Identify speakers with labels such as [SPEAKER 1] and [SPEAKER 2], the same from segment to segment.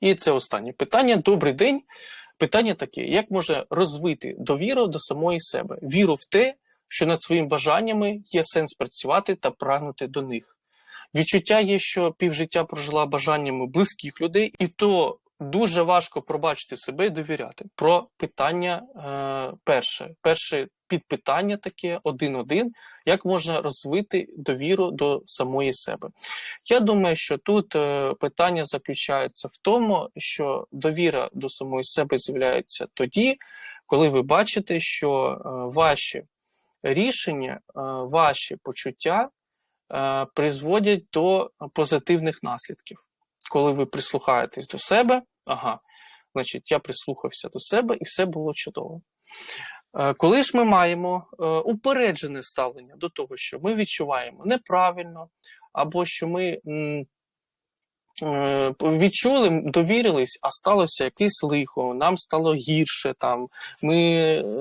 [SPEAKER 1] І це останнє питання. Добрий день. Питання таке: як можна розвити довіру до самої себе? Віру в те, що над своїми бажаннями є сенс працювати та прагнути до них. Відчуття є, що півжиття прожила бажаннями близьких людей, і то дуже важко пробачити себе і довіряти. Про питання е, перше. Перше підпитання таке один-один, як можна розвити довіру до самої себе. Я думаю, що тут е, питання заключається в тому, що довіра до самої себе з'являється тоді, коли ви бачите, що е, ваші рішення, е, ваші почуття е, призводять до позитивних наслідків. Коли ви прислухаєтесь до себе, ага, значить, я прислухався до себе і все було чудово. Е, Коли ж ми маємо е, упереджене ставлення до того, що ми відчуваємо неправильно, або що ми е, відчули, довірились, а сталося якесь лихо, нам стало гірше, там, ми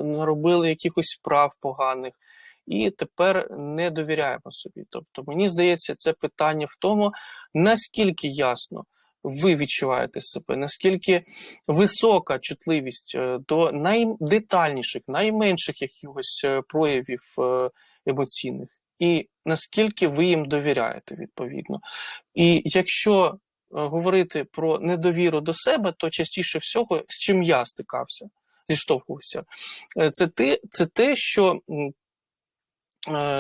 [SPEAKER 1] наробили якихось справ поганих, і тепер не довіряємо собі. Тобто, мені здається, це питання в тому, наскільки ясно ви відчуваєте себе, наскільки висока чутливість е, до найдетальніших, найменших якихось е, проявів е, емоційних, і наскільки ви їм довіряєте відповідно. І якщо говорити про недовіру до себе, то частіше всього, з чим я стикався, зіштовхувався, це це те, що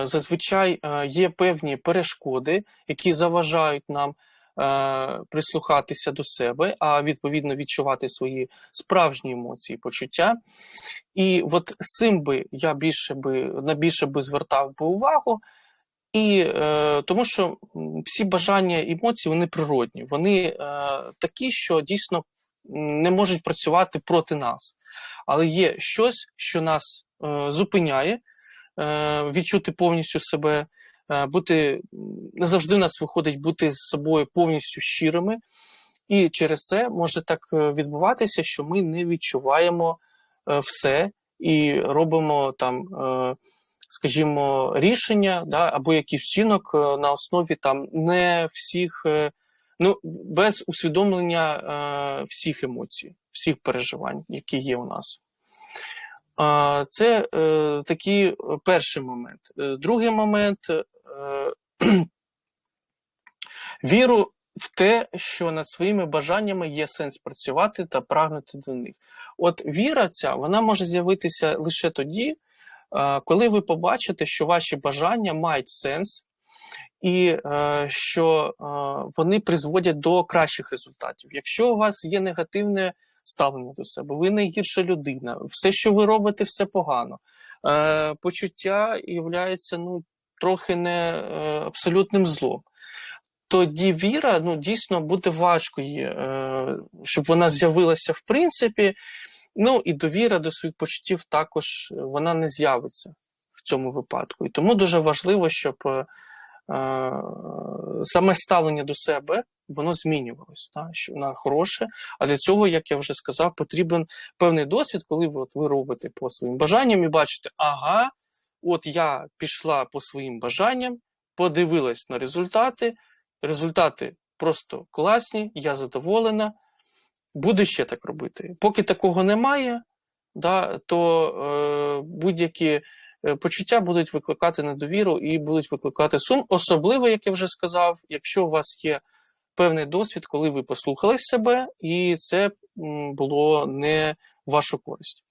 [SPEAKER 1] зазвичай е, є певні перешкоди, які заважають нам е, прислухатися до себе, а відповідно відчувати свої справжні емоції, почуття. І от з цим би я більше би на більше би звертав би увагу. І е, тому що всі бажання і вони природні, вони е, такі, що дійсно не можуть працювати проти нас. Але є щось, що нас е, зупиняє, е, відчути повністю себе, е, бути не завжди у нас виходить бути з собою повністю щирими, і через це може так е, відбуватися, що ми не відчуваємо е, все і робимо там. Е, скажімо, рішення, да, або якийсь вчинок е, на основі там не всіх, е, ну без усвідомлення е, всіх емоцій, всіх переживань, які є у нас. Це е, такий перший момент. Е, Другий момент е, віру в те, що над своїми бажаннями є сенс працювати та прагнути до них. От віра ця вона може з'явитися лише тоді, е, коли ви побачите, що ваші бажання мають сенс, і е, що е, вони призводять до кращих результатів. Якщо у вас є негативне ставлення до себе, ви найгірша людина, все, що ви робите, все погано. Е, почуття являється ну, трохи не е, абсолютним злом. Тоді віра ну, дійсно буде важко, її, е, щоб вона з'явилася в принципі. Ну і довіра до своїх почуттів також е, вона не з'явиться в цьому випадку. І тому дуже важливо, щоб е, е, саме ставлення до себе воно змінювалось, та, що на хороше. А для цього, як я вже сказав, потрібен певний досвід, коли ви, от, ви робите по своїм бажанням і бачите, ага, от я пішла по своїм бажанням, подивилась на результати. Результати просто класні, я задоволена. Буду ще так робити. Поки такого немає, да, то е, будь-які е, почуття будуть викликати недовіру і будуть викликати сум. Особливо, як я вже сказав, якщо у вас є певний досвід, коли ви послухали себе, і це було не вашу користь.